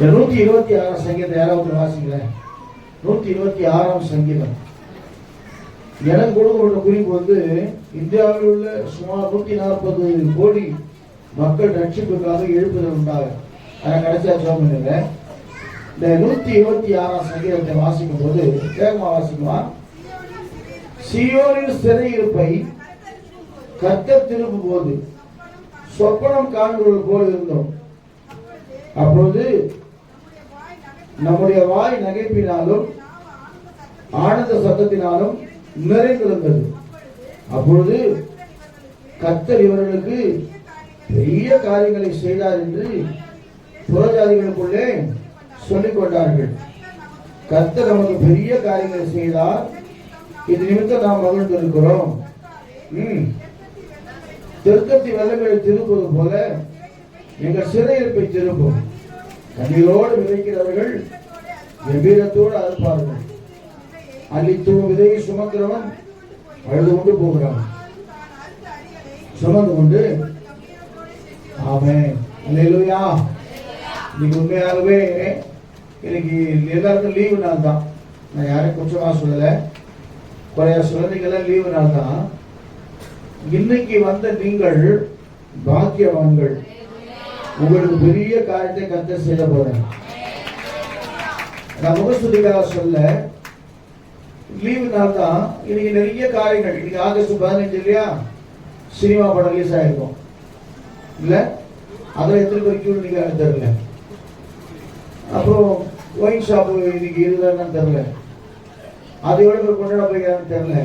இந்த நூத்தி இருபத்தி ஆறாம் சங்கீதம் யாராவது வாசிங்களேன். நூத்தி இருபத்தி ஆறாம் சங்கீதம். எனக்கு கொடுக்கப்பட்ட குறிப்பு வந்து இந்தியாவில் உள்ள சுமார் நூத்தி நாற்பது கோடி மக்கள் ரட்சிப்புக்காக எழுப்புதல் உண்டாக. அதை கடைசியா சோமனில் இந்த நூத்தி இருபத்தி ஆறாம் சங்கீதத்தை வாசிக்கும் போது வேகமா வாசிக்குமா சியோரின் சிறையிருப்பை கத்த திரும்பும் போது சொப்பனம் காண்பது போல் இருந்தோம். அப்பொழுது நம்முடைய வாய் நகைப்பினாலும் ஆனந்த சத்தத்தினாலும் நிறைந்திருந்தது. அப்பொழுது கத்தர் இவர்களுக்கு பெரிய காரியங்களை செய்தார் என்று புறஜாதிகளுக்குள்ளே சொல்லிக் கொண்டார்கள். கத்தர் நமக்கு பெரிய காரியங்களை செய்தார். இது நிமித்தம் நாம் மகிழ்ந்திருக்கிறோம். ம். தெற்கத்தி திருப்பது போல எங்கள் சிறையிருப்பை திருப்போம். கண்ணிலோடு விதைக்கிறவர்கள் கம்பீரத்தோடு அறுப்பார்கள். அள்ளித்தூவும் விதையை சுமக்கிறவன் அழுது கொண்டு போகிறான். சுமந்து கொண்டு ஆமென். அல்லேலூயா. இன்னைக்கு உண்மையாகவே இன்னைக்கு எல்லாருக்கும் லீவு நாள் தான். நான் யாரையும் குற்றமா சொல்லலை. குறையா சொல்லறீங்கெல்லாம் லீவு நாள் தான். இன்னைக்கு வந்த நீங்கள் பாக்கியவான்கள். உங்களுக்கு பெரிய காரியத்தை கத்த செய்ய போறேன் நான் முகஸ்துதிக்காக சொல்ல லீவு நாள் தான் இன்னைக்கு நிறைய காரியங்கள் இன்னைக்கு ஆகஸ்ட் பதினஞ்சு இல்லையா? சினிமா படம் ரிலீஸ் ஆயிருக்கும். இல்ல? அதில் எத்தனை பேர் கியூ நீங்க தெரியல. அப்புறம் ஒயின் ஷாப் இன்னைக்கு இருக்குதான்னு தெரியல. அது எவ்வளவு பேர் கொண்டாட போய்க்கிறான்னு தெரியல.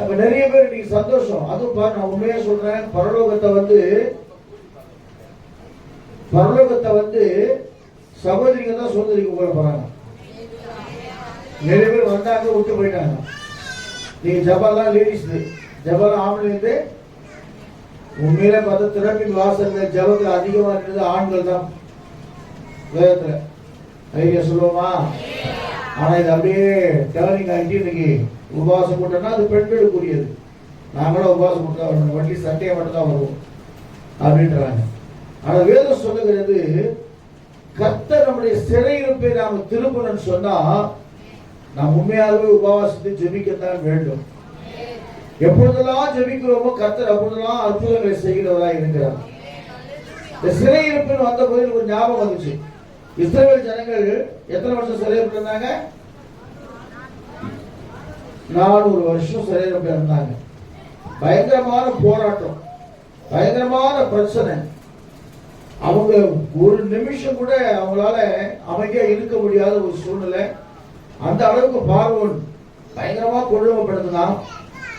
அப்ப நிறைய பேர் இன்னைக்கு சந்தோஷம். அதுவும் பாரு நான் உண்மையா சொல்றேன் பரலோகத்தை வந்து பரலோகத்தை வந்து சகோதரிங்க தான் சுதந்திரிக்க போட போறாங்க. நிறைய பேர் வந்தாங்க விட்டு போயிட்டாங்க. நீங்க ஜபாலாம் லேடிஸ் ஜபாலாம் ஆம்பளை இருந்து உண்மையில பார்த்தா திறப்பின் வாசல்ல ஜபத்தில் அதிகமா இருந்தது ஆண்கள் தான். வேதத்துல ஐயா சொல்லுவோமா? ஆனா இது அப்படியே டேர்னிங் ஆகிட்டு இன்னைக்கு உபவாசம் போட்டோம்னா அது பெண்களுக்குரியது. நாங்களும் உபவாசம் போட்டு தான் வரணும். வண்டி சட்டையை மட்டும் தான் வருவோம். அப்படின்றாங்க. ஆனா வேதம் சொல்லுகிறது கர்த்தர் நம்முடைய சிறையிருப்பை நாம திரும்பணும்னு சொன்னா நாம் உண்மையாகவே உபவாசத்தை ஜெபிக்கத்தான் வேண்டும். எப்பொழுதெல்லாம் ஜெபிக்கிறோமோ கர்த்தர் அப்பொழுதெல்லாம் அற்புதங்களை செய்கிறவராய் இருக்கிறார். இந்த சிறையிருப்புன்னு வந்த போது எனக்கு ஒரு ஞாபகம் வந்துச்சு. இஸ்ரேல் ஜனங்கள் எத்தனை வருஷம் சிறையிருப்பு இருந்தாங்க? நானூறு வருஷம் சிறையிருப்பு இருந்தாங்க. பயங்கரமான போராட்டம் பயங்கரமான பிரச்சனை. அவங்க ஒரு நிமிஷம் கூட அவங்களால அமைதியா இருக்க முடியாத ஒரு சூழ்நிலை. அந்த அளவுக்கு பார்வோன் பயங்கரமா கொடுமைப்படுத்தினான்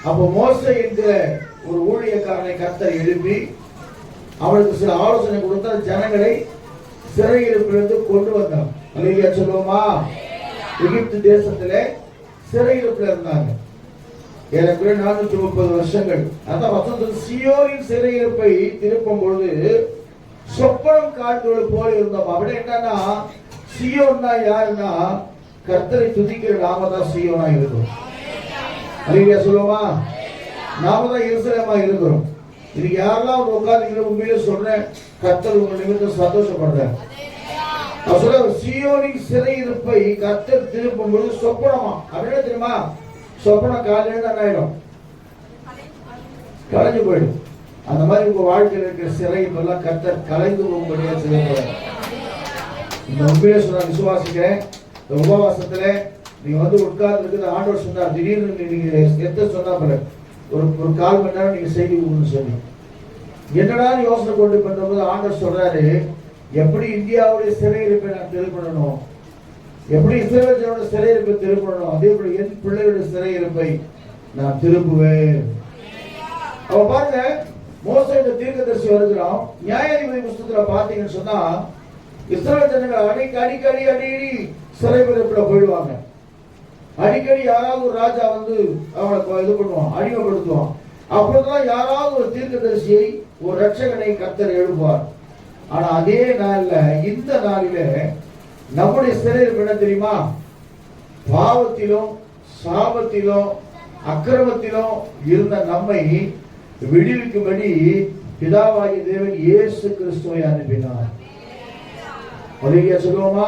அப்போ மோச என்கிற ஒரு ஊழியக்காரனை கத்தர் எழுப்பி அவனுக்கு சில ஆலோசனை கொடுத்த ஜனங்களை சிறையிருப்பிலிருந்து கொண்டு வந்தான். அல்லையா சொல்லுவோமா? எகிப்து தேசத்திலே சிறையிருப்பில் இருந்தாங்க ஏறக்குறைய நானூற்றி முப்பது வருஷங்கள். அதான் வசந்தம் சியோரின் சிறையிருப்பை திருப்பும் பொழுது சொப்பனம் காட்டுவது போல இருந்தோம். அப்படி என்னன்னா சியோன்னா யாருன்னா கர்த்தரை துதிக்கிற நாம தான் சியோனா இருக்கிறோம் அல்லையா சொல்லுவோமா? நாம தான் இருசலமா இருக்கிறோம் இது யாரெல்லாம் ஒரு உட்கார்ந்து உண்மையிலே சொல்றேன் கர்த்தர் உங்க நிமித்தம் சந்தோஷப்படுறேன் நான் சொல்ல சியோனின் சிறையிருப்பை கர்த்தர் திருப்பும் பொழுது சொப்பனமா அப்படின்னு தெரியுமா? சொப்பனம் காலையில தான் ஆயிடும். கலைஞ்சு போயிடும். அந்த மாதிரி உங்க வாழ்க்கையில் இருக்கிற சிறை எல்லாம் கத்த கலைந்து போகும்படியா செய்ய போறார் இந்த உண்மையை சொல்ல விசுவாசிக்கிறேன். இந்த உபவாசத்துல நீங்க வந்து உட்கார்ந்து இருக்குது ஆண்டவர் சொன்னார் திடீர்னு நீங்க எத்த சொன்னா பாரு. ஒரு ஒரு கால் மணி நேரம் நீங்க செய்தி கொடுன்னு சொல்லி என்னடா யோசனை கொண்டு பண்ணும்போது ஆண்டவர் சொல்றாரு எப்படி இந்தியாவுடைய சிறையிருப்பை நான் திருப்பணும் எப்படி இஸ்ரேலோட சிறையிருப்பை திருப்பணும் அதே போல என் பிள்ளைகளுடைய சிறையிருப்பை நான் திருப்புவேன். அவ பாருங்க மோசடி தீர்க்கதரிசி வருகிறான். நியாயாதிபதி புஸ்தகத்துல பாத்தீங்கன்னு சொன்னா இஸ்ரேல் ஜனங்கள் அடிக்கடி அடிக்கடி சிறை பிறப்பில் போயிடுவாங்க. அடிக்கடி யாராவது ஒரு ராஜா வந்து அவனை இது பண்ணுவான் அடிமைப்படுத்துவான். அப்பொழுதுதான் யாராவது ஒரு தீர்க்கதரிசியை ஒரு ரட்சகனை கத்தர் எழுப்புவார். ஆனா அதே நாள்ல இந்த நாளில நம்முடைய சிறையில் என்ன தெரியுமா? பாவத்திலும் சாபத்திலும் அக்கிரமத்திலும் இருந்த நம்மை விடுவிக்கும்படி பிதாவாகிய தேவன் இயேசு கிறிஸ்துவை அனுப்பினார். அழகிய சொல்லுவோமா?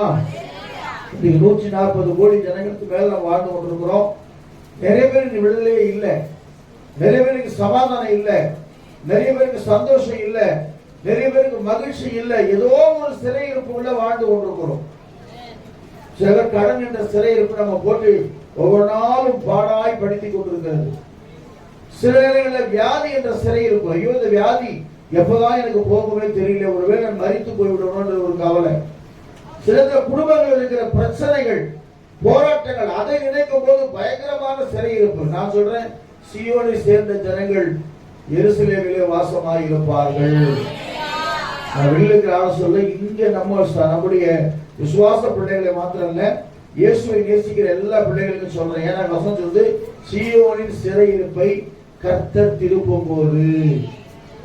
இன்னைக்கு நூற்றி நாற்பது கோடி ஜனங்களுக்கு மேல நம்ம வாழ்ந்து கொண்டிருக்கிறோம். நிறைய பேருக்கு விடுதலையே இல்லை. நிறைய பேருக்கு சமாதானம் இல்லை. நிறைய பேருக்கு சந்தோஷம் இல்லை. நிறைய பேருக்கு மகிழ்ச்சி இல்லை. ஏதோ ஒரு சிறை இருப்புள்ள வாழ்ந்து கொண்டிருக்கிறோம். சிலர் கடன் என்ற சிறையிருப்பு நம்ம போட்டு ஒவ்வொரு நாளும் பாடாய் படித்துக் கொண்டிருக்கிறது. சில நேரங்களில் வியாதி என்ற சிறை இருக்கும். ஐயோ இந்த வியாதி எப்பதான் எனக்கு போகுமே தெரியல. ஒருவேளை நான் மறித்து போய்விடணும்ன்ற ஒரு கவலை. சில குடும்பங்கள் இருக்கிற பிரச்சனைகள் போராட்டங்கள் அதை நினைக்கும் போது பயங்கரமான சிறையிருப்பு நான் சொல்றேன் சியோனை சேர்ந்த ஜனங்கள் எருசலேமிலே வாசமாக இருப்பார்கள். நான் ஆள சொல்ல இங்க நம்ம நம்முடைய விசுவாச பிள்ளைகளை மாத்திரம் இல்ல இயேசுவை நேசிக்கிற எல்லா பிள்ளைகளுக்கும் சொல்றேன். ஏன்னா வசனம் சொல்லுது சியோனின் சிறையிருப்பை கர்த்தர் திருப்பும் போது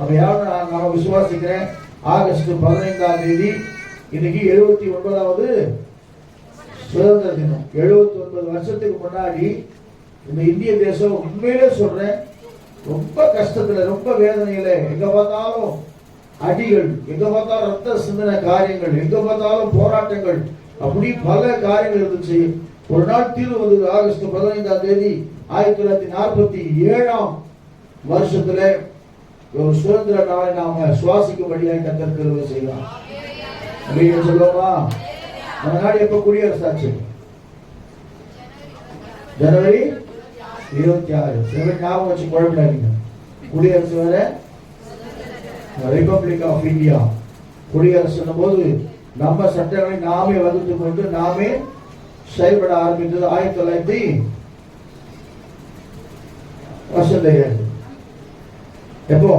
அப்ப யாரும் நான் நான் விசுவாசிக்கிறேன். ஆகஸ்ட் பதினைந்தாம் தேதி இன்னைக்கு எழுபத்தி ஒன்பதாவது சுதந்திர தினம். எழுபத்தி ஒன்பது வருஷத்துக்கு முன்னாடி இந்த இந்திய தேசம் உண்மையிலே சொல்றேன் ரொம்ப கஷ்டத்துல ரொம்ப வேதனையில எங்க பார்த்தாலும் அடிகள் எங்க பார்த்தாலும் ரத்த சிந்தன காரியங்கள் எங்க பார்த்தாலும் போராட்டங்கள் அப்படி பல காரியங்கள் இருந்துச்சு. ஒரு நாள் தீர்வு வந்தது ஆகஸ்ட் பதினைந்தாம் தேதி. ஆயிரத்தி தொள்ளாயிரத்தி நாற்பத்தி ஏழாம் வருஷத்துல ஒரு சுதந்திர நாளை நாம சுவாசிக்கும்படியாக கத்தர் கிருபை செய்யலாம் அப்படின்னு சொல்லுவோமா? நம்ம நாடு எப்ப குடியரசாச்சு? ஜனவரி இருபத்தி ஆறு. ஜனவரி ஞாபகம் வச்சு குழம்பிடாதீங்க குடியரசு வேற? ரிபப்ளிக் ஆஃப் இந்தியா குடியரசு போது நம்ம சட்டங்களை நாமே வகுத்து கொண்டு நாமே செயல்பட ஆரம்பித்தது ஆயிரத்தி தொள்ளாயிரத்தி வருஷம் தெரியாது எப்போ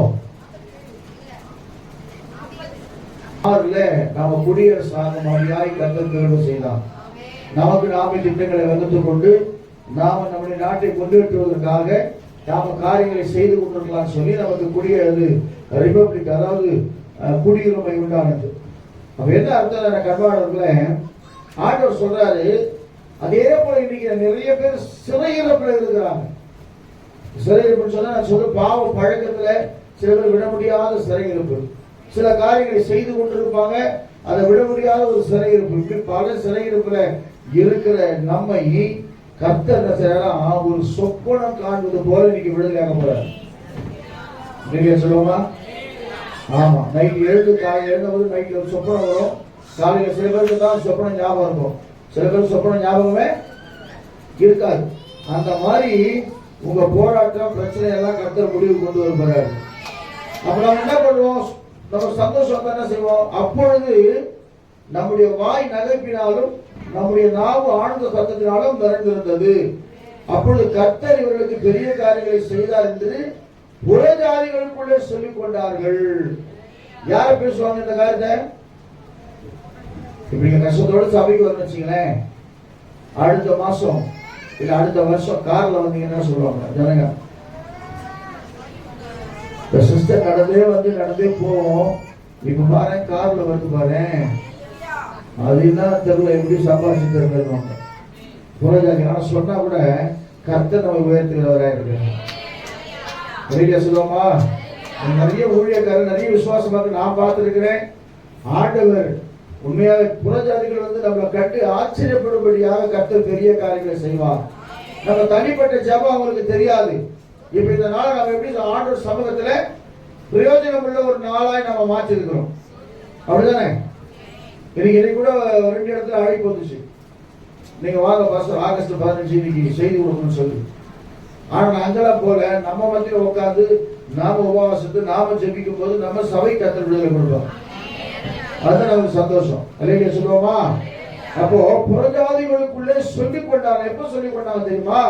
ஆறுல நாம குடியரசு ஆகும்படியாய் கத்தர் தேர்வு செய்யலாம் நமக்கு நாமே திட்டங்களை வகுத்து கொண்டு நாம நம்முடைய நாட்டை முன்னேற்றுவதற்காக நாம காரியங்களை செய்து கொண்டிருக்கலாம் சொல்லி நமக்கு குடியரசு ரிபப்ளிக் அதாவது குடியுரிமை உண்டானது அப்ப என்ன அர்த்தம் கர்வாடர்ல ஆண்டவர் சொல்றாரு அதே போல இன்னைக்கு நிறைய பேர் சிறையிறப்புல இருக்கிறாங்க சிறையிருப்புன்னு சொன்னா நான் சொல்ல பாவ பழக்கத்துல சில பேர் விட முடியாத சிறையிருப்பு சில காரியங்களை செய்து கொண்டிருப்பாங்க அதை விட முடியாத ஒரு சிறையிருப்பு இப்படி பல சிறையிருப்புல இருக்கிற நம்மை கர்த்தர் என்ன செய்யறாராம், ஒரு சொப்பனம் காண்பது போல இன்னைக்கு விடுதலையாக போறார். நீங்க சொல்லுவோமா? ஆமா நைட் எழுந்து காலை எழுந்தபோது நைட்ல ஒரு சொப்பனம் வரும். காலையில சில பேருக்கு தான் சொப்பனம் ஞாபகம் இருக்கும். சில பேர் சொப்பனம் ஞாபகமே இருக்காது. அந்த மாதிரி உங்க போராட்டம் பிரச்சனை எல்லாம் கர்த்தர் முடிவு கொண்டு வருகிறார் அப்ப நம்ம என்ன பண்ணுவோம்? நம்ம சந்தோஷம் என்ன செய்வோம்? அப்பொழுது நம்முடைய வாய் நகைப்பினாலும் நம்முடைய நாவு ஆழ்ந்த சத்தத்தினாலும் நிறைந்திருந்தது அப்பொழுது கர்த்தர் இவர்களுக்கு பெரிய காரியங்களை செய்தார் என்று புறஜாதிகளுக்குள்ளே சொல்லிக் கொண்டார்கள். யார பேசுவாங்க இந்த காரியத்தை? இப்படி கஷ்டத்தோடு சபைக்கு வரணும் வச்சுங்களேன் அடுத்த மாசம் இல்ல அடுத்த வருஷம் கார்ல வந்தீங்கன்னா சொல்லுவாங்க ஜனங்க? இந்த சிஸ்டர் நடந்தே வந்து நடந்தே போவோம். இப்ப பாரு கார்ல வந்து பாரு. அது என்ன தெரியல எப்படி சம்பாதிச்சு தெரியல ஆனா சொன்னா கூட கர்த்தர் நம்ம உயர்த்துகிறவராக இருக்கிறார் சொல்லுவோமா? நிறைய ஊழியக்காரர் நிறைய விசுவாசமாக நான் பார்த்திருக்கிறேன். ஆண்டவர் உண்மையாக புறஜாதிகள் வந்து நம்மளை கண்டு ஆச்சரியப்படும்படியாக கர்த்தர் பெரிய காரியங்களை செய்வார். நம்ம தனிப்பட்ட ஜபம் அவங்களுக்கு தெரியாது. இப்ப இந்த நாள் நம்ம எப்படி இந்த ஆண்டவர் சமூகத்துல பிரயோஜனம் உள்ள ஒரு நாளாய் நம்ம மாற்றிருக்கிறோம். அப்படிதானே? இன்னைக்கு இன்னைக்கு கூட ரெண்டு இடத்துல அழைப்பு வந்துச்சு. நீங்க வாங்க பாஸ்டர் ஆகஸ்ட் பதினஞ்சு இன்னைக்கு செய்தி கொடுக்கணும்னு சொல்லி. ஆனா நான் போல நம்ம மத்தியில உட்காந்து நாம உபவாசத்து நாம ஜெபிக்கும் போது நம்ம சபை கத்தர் விடுதலை கொடுப்போம் அதுதான் நமக்கு சந்தோஷம். இல்லைங்க சொல்லுவோமா? அப்போ புறஜாதிகளுக்குள்ளே சொல்லிக் கொண்டாங்க எப்ப சொல்லிக் கொண்டாங்க தெரியுமா?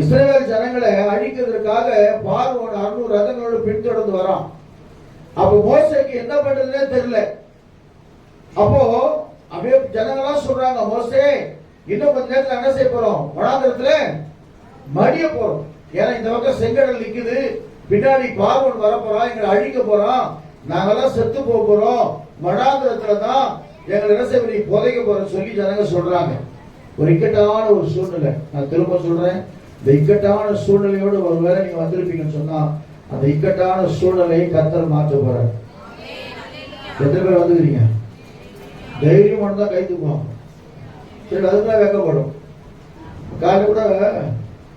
இஸ்ரேல் ஜனங்களை அழிக்கிறதுக்காக பார்வோன் அறுநூறு ரதங்களோடு பின்தொடர்ந்து வரான். அப்போ மோசைக்கு என்ன பண்றதுனே தெரியல. அப்போ அப்படியே ஜனங்களா சொல்றாங்க மோசே இன்னும் கொஞ்ச நேரத்துல என்ன செய்ய போறோம்? வனாந்திரத்துல மடிய போறோம். ஏன்னா இந்த பக்கம் செங்கடல் நிக்குது. பின்னாடி பார்வன் வர போறான் எங்களை அழிக்க போறான். நாங்கெல்லாம் செத்து போக வடாந்திரத்துல தான் எங்களை என்ன செய்ய புதைக்க போறோம் சொல்லி ஜனங்க சொல்றாங்க. ஒரு இக்கட்டான ஒரு சூழ்நிலை. நான் திரும்ப சொல்றேன். இந்த இக்கட்டான சூழ்நிலையோடு ஒருவேளை நீங்க வந்திருப்பீங்கன்னு சொன்னா அந்த இக்கட்டான சூழ்நிலையை கத்தர் மாற்ற போறார். எத்தனை பேர் வந்துக்கிறீங்க? தைரியமான தான் கை தூக்குவாங்க. சரி அதுதான் வெக்கப்படும். காலை கூட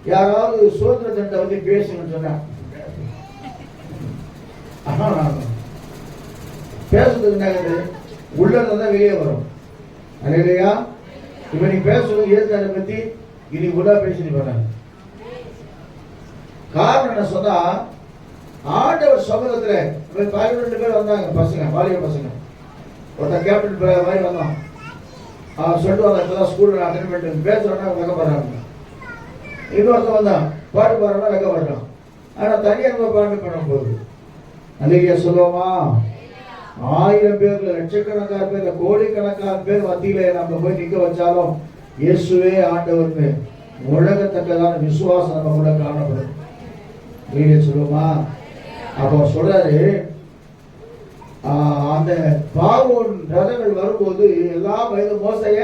யாராவது சுதந்திர தினத்தை பத்தி பேசணும்னு சொன்னா ஆனா, பேசுறதுக்கு என்ன ஆகுது? உள்ள தான் வெளியே வரும். அது இல்லையா? இப்ப நீ பேசணும் ஏற்று அதை பத்தி இனி கூட நீ போறாங்க காரணம் என்ன சொன்னா ஆண்டவர் சமூகத்துல இப்ப ரெண்டு பேர் வந்தாங்க பசங்க வாலிப பசங்க. ஒருத்தன் கேப்டன் மாதிரி வந்தான். அவன் சொல்லிட்டு வந்தான் இப்பதான் ஸ்கூல்ல அட்டன் பண்ணிட்டு பேசுறோன்னா வெக்கப்படுறாங்க இன்னொருத்தன் வந்தான் பாட்டு பாடுறோம்னா வெக்கப்படுறான் ஆனா ஆனால் தனியாக பாட்டு பண்ண போகுது அன்றைக்கே சொல்லுவோமா? ஆயிரம் பேர்ல லட்சக்கணக்கான பேர் கோடிக்கணக்கான பேர் மத்தியில நம்ம போய் நிக்க வச்சாலும் இயேசுவே ஆண்டவர்னு உலகத்தக்கதான விசுவாசம் நம்ம கூட காணப்படும். வீடியோ சொல்லுமா? அப்போ சொல்றாரு அந்த பாவோன் ரதங்கள் வரும்போது எல்லா வயது மோசைய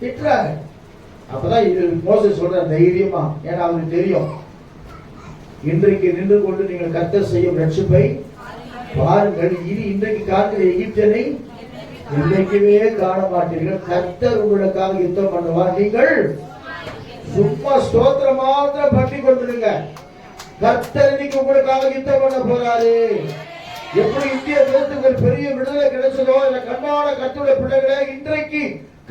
திட்டுறாங்க அப்பதான் இது மோசை சொல்ற தைரியமா. ஏன்னா அவருக்கு தெரியும். இன்றைக்கு நின்று கொண்டு நீங்கள் கத்த செய்யும் ரட்சிப்பை பாருங்கள் இது இன்றைக்கு காக்கிற எகிப்தனை இன்றைக்குமே காண மாட்டீர்கள். கர்த்தர் உங்களுக்காக யுத்தம் பண்ணுவார். நீங்கள் சும்மா ஸ்தோத்திரம் மாத்திரம் பண்ணி கொண்டிருங்க. கர்த்தர் இன்னைக்கு உங்களுக்காக யுத்தம் பண்ண போறாரு. எப்படி இந்திய தேசத்துக்கு பெரிய விடுதலை கிடைச்சதோ இந்த கண்ணான கர்த்தருடைய பிள்ளைகளே இன்றைக்கு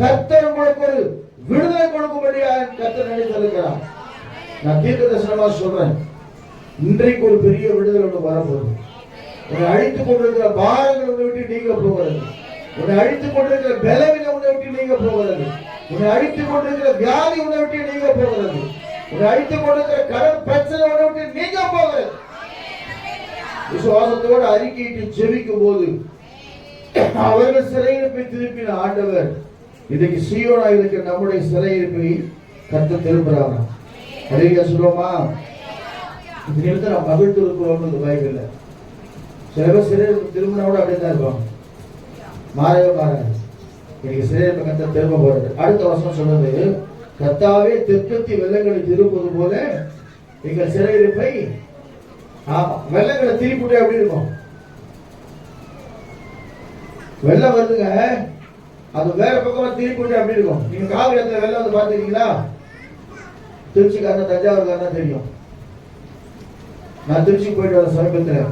கர்த்தர் உங்களுக்கு ஒரு விடுதலை கொடுக்கும்படியா கர்த்தர் நினைத்திருக்கிறார். நான் தீர்க்க தரிசனமா சொல்றேன். இன்றைக்கு ஒரு பெரிய விடுதலை ஒன்று வரப்போகுது. உன்னை அழித்துக் கொண்டிருக்கிற பாரங்கள் உன்னை விட்டு நீங்க போகிறது. உன்னை அழித்துக் கொண்டிருக்கிற பலவீனம் உன்னை விட்டு நீங்க போகிறது. உன்னை அழித்துக் கொண்டிருக்கிற வியாதி உன்னை விட்டு நீங்க போகிறது. உன்னை அழித்துக் கொண்டிருக்கிற கடன் பிரச்சனை உன்னை விட்டு நீங்க போகிறது. விசுவாசத்தோடு அறிக்கையிட்டு ஜெபிக்கும் போது அவர்கள் சிறையிருப்பை திருப்பின ஆண்டவர் இன்றைக்கு சீயோனா இருக்கிற நம்முடைய சிறையிருப்பை கத்து திரும்புறாங்க அழகிய சொல்லுவோமா? இந்த நிமிடத்தில் நாம் மகிழ்ந்து இருக்கிறோம் இல்லை சில பேர் சிறையில் திரும்பினா கூட அப்படியே தான் இருப்பாங்க. மாறவே மாறாது. இன்னைக்கு சிறையில் பக்கத்தில் திரும்ப போறது. அடுத்த வருஷம் சொன்னது கத்தாவே தெற்கத்தி வெள்ளங்களை திருப்பது போல எங்கள் சிறையிருப்பை ஆமா வெள்ளங்களை திருப்பிட்டு அப்படி இருக்கும். வெள்ளம் வருதுங்க. அது வேற பக்கமா திருப்பிட்டு அப்படி இருக்கும். நீங்க காவிரி இடத்துல வெள்ளம் வந்து பாத்துருக்கீங்களா திருச்சிக்காரன் தஞ்சாவூர்காரன் தெரியும். நான் திருச்சி போயிட்டு வர சமீபத்தில்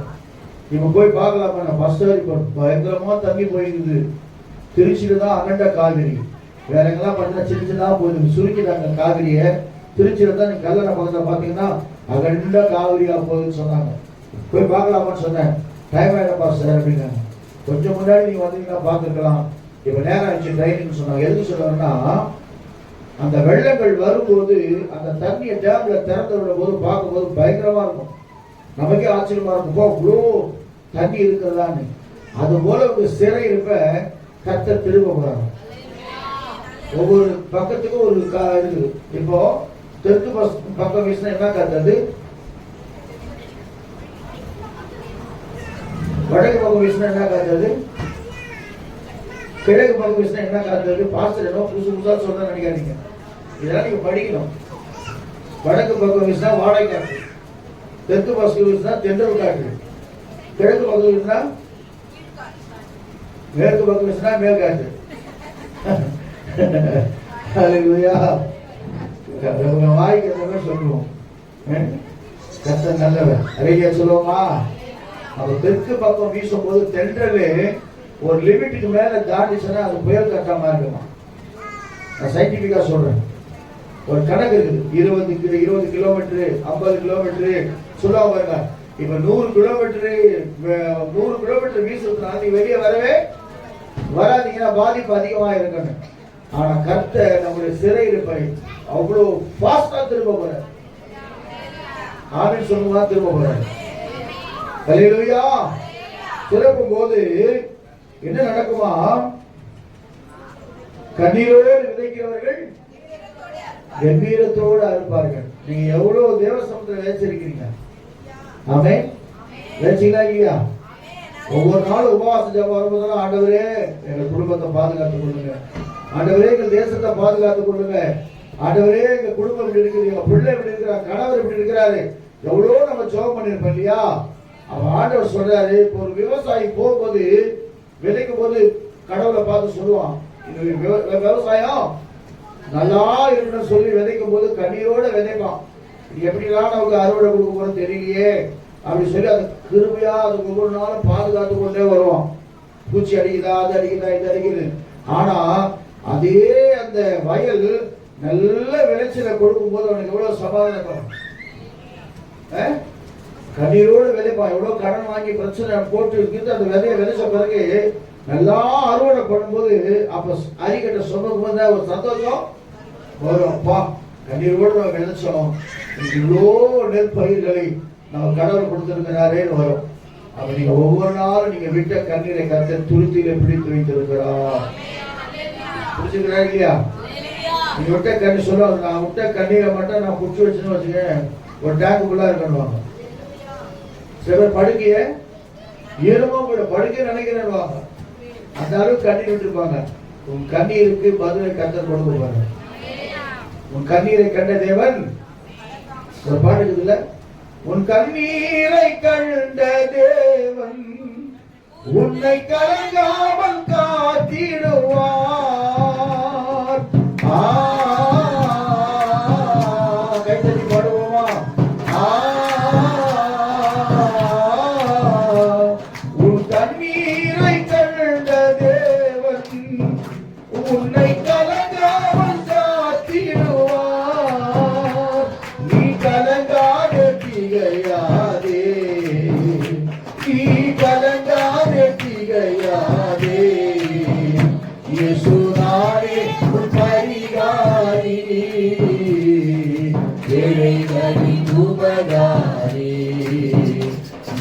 இவங்க போய் பார்க்கலாமா? நான் ஃபர்ஸ்ட் இப்போ பயங்கரமா தண்ணி போயிருக்குது. திருச்சியில தான் அகண்ட காவிரி. வேற எங்கெல்லாம் பார்த்தீங்கன்னா சின்ன சின்னதா போகுது சுருக்கிட்டாங்க காவிரியை. திருச்சியில தான் நீங்க கல்லணை பக்கத்துல பாத்தீங்கன்னா அகண்ட காவிரியா போகுதுன்னு சொன்னாங்க. போய் பார்க்கலாமான்னு சொன்னேன். டைம் ஆயிடப்பா சார் அப்படின்னாங்க கொஞ்சம் முன்னாடி நீங்க வந்தீங்கன்னா பார்த்துக்கலாம் இப்ப நேரம் ஆச்சு ட்ரைனிங் சொன்னாங்க. எதுக்கு சொல்லுவாங்கன்னா அந்த வெள்ளங்கள் வரும்போது அந்த தண்ணியை டேம்ல திறந்து விடும் போது பார்க்கும்போது பயங்கரமா இருக்கும். நமக்கே ஆச்சரியமா இருக்கும். போ இவ்வளோ தண்ணி இருக்கிறதான்னு அது போல ஒரு சிறை இருப்ப கத்த திரும்ப போறாங்க ஒவ்வொரு பக்கத்துக்கும் ஒரு கா இருக்குது. இப்போ தெற்கு பக்கம் வீசினா என்ன கத்தது வடக்கு பக்கம் வீசினா என்ன காத்தது கிழக்கு பக்கம் வீசினா என்ன காத்தது பாஸ்டர் என்ன புதுசு புதுசா சொல்ற நினைக்காதீங்க. இதெல்லாம் நீங்க படிக்கணும். வடக்கு பக்கம் வீசினா வாடகை காற்று தெற்கு பக்கம் வீசினா தென்றல் காற்று கிழக்கு பக்கம் வீசினா மேற்கு பக்கம் வீசினா மேல் காற்று ஹalleluya. உங்க வாய்க்கு அந்த சொல்லுவோம். கத்த நல்லவன் அழகிய சொல்லுவோமா? அப்ப தெற்கு பக்கம் வீசும் போது தென்றல் ஒரு லிமிட்டுக்கு மேல தாண்டிச்சுன்னா அது புயல் கட்டமா இருக்குமா? நான் சயின்டிபிக்கா சொல்றேன். ஒரு கணக்கு இருக்குது. இருபது இருபது கிலோமீட்டரு ஐம்பது கிலோமீட்டரு. சொல்லுவாங்க பாருங்க. இப்ப நூறு கிலோமீட்டரு நூறு கிலோமீட்டர் வீசுறதுனால நீ வெளியே வரவே வராதீங்கன்னா பாதிப்பு அதிகமாக இருக்கணும். ஆனா கர்த்த நம்முடைய சிறை இருப்பை அவ்வளவு ஃபாஸ்டா திரும்ப போற ஆமீன் சொல்லுவா திரும்ப போறாரு. ஹalleluya திறக்கும் போது என்ன நடக்குமா? கண்ணீரோடு விதைக்கிறவர்கள் கம்பீரத்தோடு அறுப்பார்கள். நீங்க எவ்வளவு தேவசமத்தில் சமுத்திரம் வேச்சிருக்கிறீங்க ஆமே வேச்சிங்களா இல்லையா ஒவ்வொரு நாளும் உபவாச ஜபம் வரும்போதெல்லாம் ஆண்டவரே எங்க குடும்பத்தை பாதுகாத்துக் கொள்ளுங்க. ஆண்டவரே எங்கள் தேசத்தை பாதுகாத்துக் கொள்ளுங்க. ஆண்டவரே எங்க குடும்பம் இப்படி இருக்குது எங்க பிள்ளை இப்படி இருக்கிறார் கணவர் இப்படி இருக்கிறாரு. எவ்வளோ நம்ம ஜெபம் பண்ணிருப்போம் இல்லையா? அவன் ஆண்டவர் சொல்றாரு இப்போ ஒரு விவசாயி போகும்போது விதைக்கும் போது கடவுளை பார்த்து சொல்லுவான் விவ- விவசாயம். நல்லா இருக்கணும்னு சொல்லி விதைக்கும் போது கண்ணீரோட விதைப்பான். இது எப்படிலாம் நமக்கு அறுவடை கொடுக்க போறோம் தெரியலையே. அப்படின்னு சொல்லி அது கிருமையா அது ஒவ்வொரு நாளும் பாதுகாத்து கொண்டே வருவோம். பூச்சி அடிக்குதா அது அடிக்குதா இது அடிக்குது ஆனா அதே அந்த வயல் நல்ல விளைச்சலை கொடுக்கும் போது அவனுக்கு எவ்வளவு சமாதானம் இருக்கும் கண்ணீரோடு விதைப்பான். எவ்வளவு கடன் வாங்கி பிரச்சனை போட்டு இருக்குது அந்த விதைய விதைச்ச பிறகு நல்லா அறுவடை பண்ணும்போது அப்ப அரிக்கட்டை சொன்னது ஒரு சந்தோஷம் வரும். அப்பா கண்ணீரோடு நம்ம நினைச்சோம் இவ்வளோ நெற்பயிர்களை நம்ம கடவுள் கொடுத்திருக்கிறாரேன்னு வரும். அப்ப நீங்க ஒவ்வொரு நாளும் நீங்க விட்ட கண்ணீரை கத்த துருத்தியில பிடித்து வைத்திருக்கிறார். புரிஞ்சுக்கிறா இல்லையா? நீ விட்ட கண்ணி சொல்லுவாங்க நான் விட்ட கண்ணீரை மட்டும் நான் குடிச்சு வச்சுன்னு வச்சுக்கேன் ஒரு டேங்குக்குள்ளா இருக்கணுவாங்க சில பேர் படுக்கைய ஈரமா கூட படுக்கை நினைக்கிறேன்னு அந்த அளவுக்கு கண்ணீர் விட்டுருப்பாங்க உன் கண்ணீருக்கு பதிலை கத்த கொடுக்க பாருங்க உன் கண்ணீரை கண்ட தேவன் ஒரு பாட்டு இருக்குதுல்ல உன் கண்ணீரை கண்ட தேவன் உன்னை கலங்காமல் ஏழைகளின் உபகாரி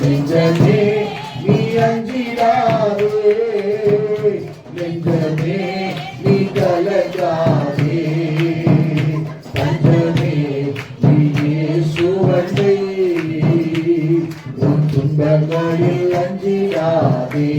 நெஞ்சமே நீ அஞ்சிடாதே நெஞ்சமே நீ கலங்காதே பஞ்சமே நீ இயேசுவண்டை உன் துன்பங்களில் அஞ்சிடாதே.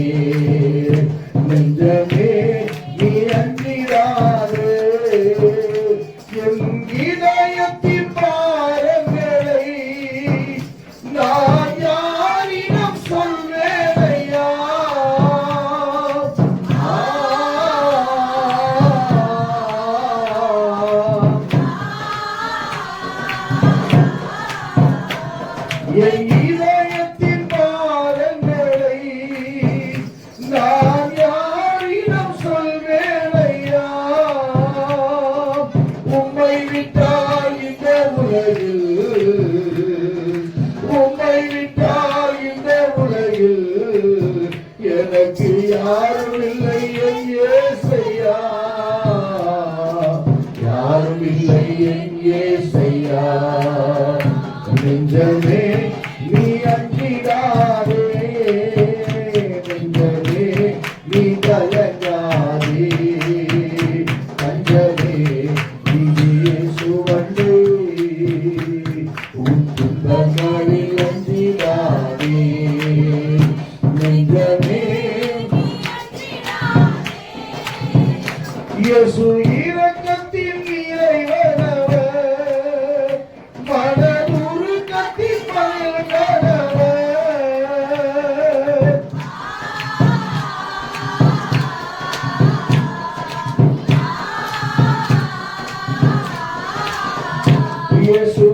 இயேசு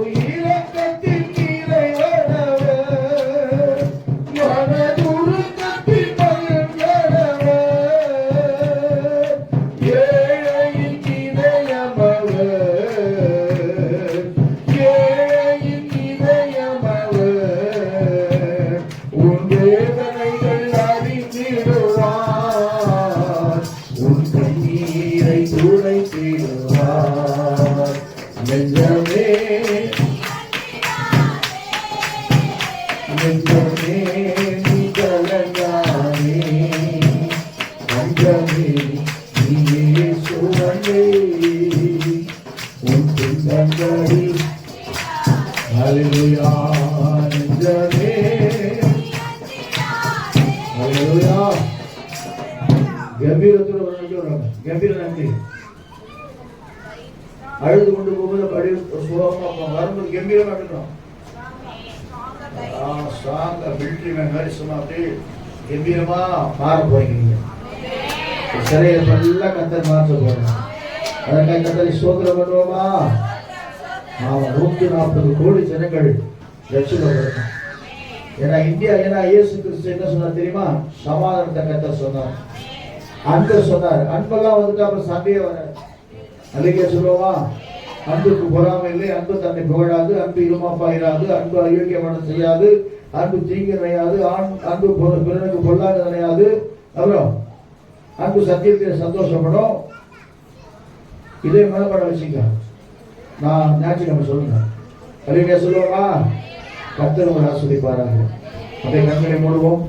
மாற போறீங்க சிறையை ஃபுல்லாக கத்தர் மாற்ற போறோம் அதற்காக கத்தரை சோதனை பண்ணுவோமா? ஆமா நூத்தி நாற்பது கோடி ஜனங்கள் ரட்சிக்கப்படணும் ஏன்னா இந்தியா ஏன்னா இயேசு கிறிஸ்து என்ன சொன்னார் தெரியுமா? சமாதானத்தை கத்த சொன்னார். அன்பு சொன்னார். அன்பெல்லாம் வந்துட்டு அப்புறம் சண்டையே வராது. அதுக்கே சொல்லுவோமா? அன்புக்கு பொறாமை இல்லை. அன்பு தன்னை புகழாது. அன்பு இருமாப்பாயிராது அன்பு அயோக்கியமான செய்யாது. அன்பு தீங்கு நினையாது அன்பு பிறனுக்கு பொல்லாது நினையாது அப்புறம் அன்பு சத்தியத்தில் சந்தோஷப்படும். இதே மனப்பட வச்சுக்க. நான் ஞாயிற்றுக்கிழமை சொல்லுங்க கல்வியா சொல்லுவோமா கத்தர் ஒரு ஆசிரியப்பாராங்க அப்படியே கண்களை மூடுவோம்.